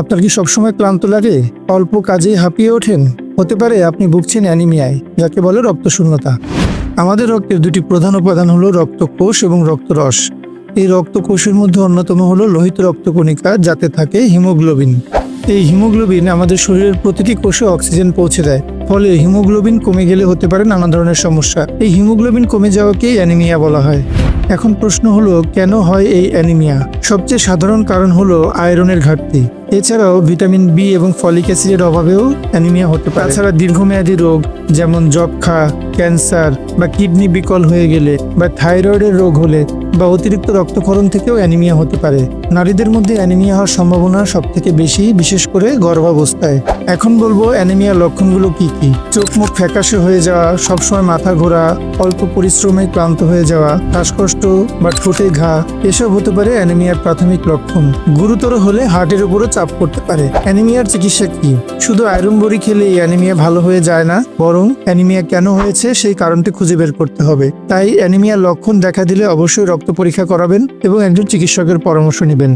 আপনার কি সবসময় ক্লান্ত লাগে? অল্প কাজেই হাঁপিয়ে ওঠেন? হতে পারে আপনি ভুগছেন অ্যানিমিয়ায়, যাকে বলে রক্তশূন্যতা। আমাদের রক্তের দুটি প্রধান উপাদান হলো রক্তকোষ এবং রক্তরস। এই রক্তকোষের মধ্যে অন্যতম হলো লোহিত রক্তকণিকা, যাতে থাকে হিমোগ্লোবিন। এই হিমোগ্লোবিন আমাদের শরীরের প্রতিটি কোষে অক্সিজেন পৌঁছে দেয়। ফলে হিমোগ্লোবিন কমে গেলে হতে পারে নানা ধরনের সমস্যা। এই হিমোগ্লোবিন কমে যাওয়াকেই অ্যানিমিয়া বলা হয়। এখন প্রশ্ন হলো, কেন হয় এই অ্যানিমিয়া? সবচেয়ে সাধারণ কারণ হলো আয়রনের ঘাটতি। এছাড়াও ভিটামিন বি এবং ফলিক অ্যাসিডের অভাবেও অ্যানিমিয়া হতে পারে। তাছাড়া দীর্ঘমেয়াদী রোগ, যেমন যক্ষা ক্যান্সার বা কিডনি বিকল হয়ে গেলে বা থাইরয়েডের রোগ হলে বা অতিরিক্ত রক্তক্ষরণ থেকেও অ্যানিমিয়া হতে পারে। নারীদের মধ্যে অ্যানিমিয়া হওয়ার সম্ভাবনা সব থেকে বেশি, বিশেষ করে গর্ভাবস্থায়। এখন বলব অ্যানিমিয়া লক্ষণগুলো কি কি? চোখ মুখ ফ্যাকাশে হয়ে যাওয়া, সবসময় মাথা ঘোরা, অল্প পরিশ্রমে ক্লান্ত হয়ে যাওয়া, শ্বাসকষ্ট বা ঠোঁটে ঘা, এসব হতে পারে অ্যানিমিয়ার প্রাথমিক লক্ষণ। গুরুতর হলে হার্টের উপরও চাপ পড়তে পারে। অ্যানিমিয়ার চিকিৎসা কি? শুধু আয়রন বড়ি খেলে এই অ্যানিমিয়া ভালো হয়ে যায় না, বরং অ্যানিমিয়া কেন হয়েছে সেই কারণটি খুঁজে বের করতে হবে। তাই অ্যানিমিয়ার লক্ষণ দেখা দিলে অবশ্যই রক্ত পরীক্ষা করাবেন এবং একজন চিকিৎসকের পরামর্শ নেবেন।